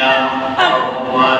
Yeah. Oh. What?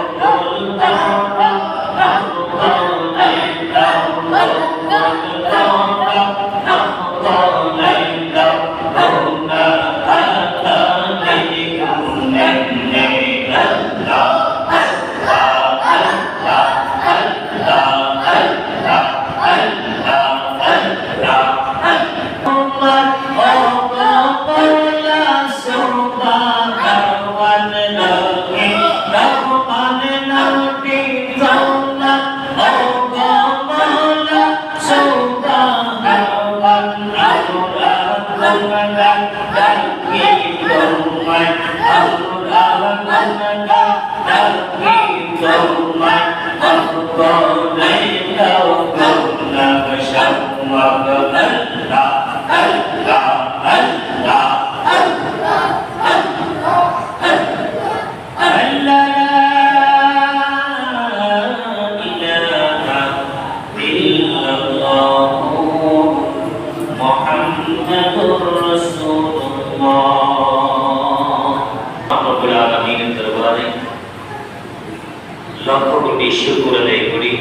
Lakh crore শুকুর আদায় করি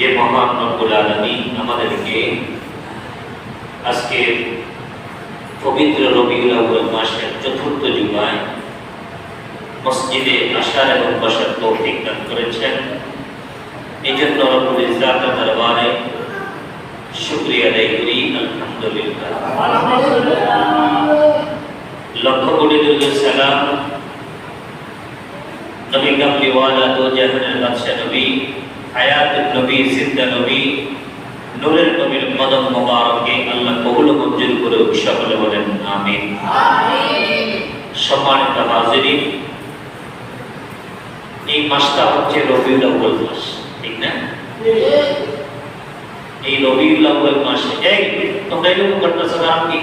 যে মহান রব্বুল আলমী আমাদেরকে আজকে পবিত্র রবিউল আউ্বাল মাসের চতুর্থ জুমায় মসজিদে আসার এবং বসার তৌফিক দান করেছেন। এই জন্য রব্বুল ইসলাম দরবারে শুক্রিয়া আদায় করি, আলহামদুলিল্লাহ। লক্ষ কোটি দুর্গের সালাম। নবী কামলিওয়ালা তো জাহানের বাদশাহ নবী হায়াতুল নবী সিদ্ধা নবী নূরের নবীর কদম মোবারকে আল্লাহ কবুল মঞ্জুর করে সকলে বলেন আমিন। সম্মানিত হাজিরিন এই মাসটা হচ্ছে রবিউল আউ্বাল মাস ঠিক না? এই রবিউল আউ্বাল মাসে এই তোমরা এরকম করতেছো নাম কি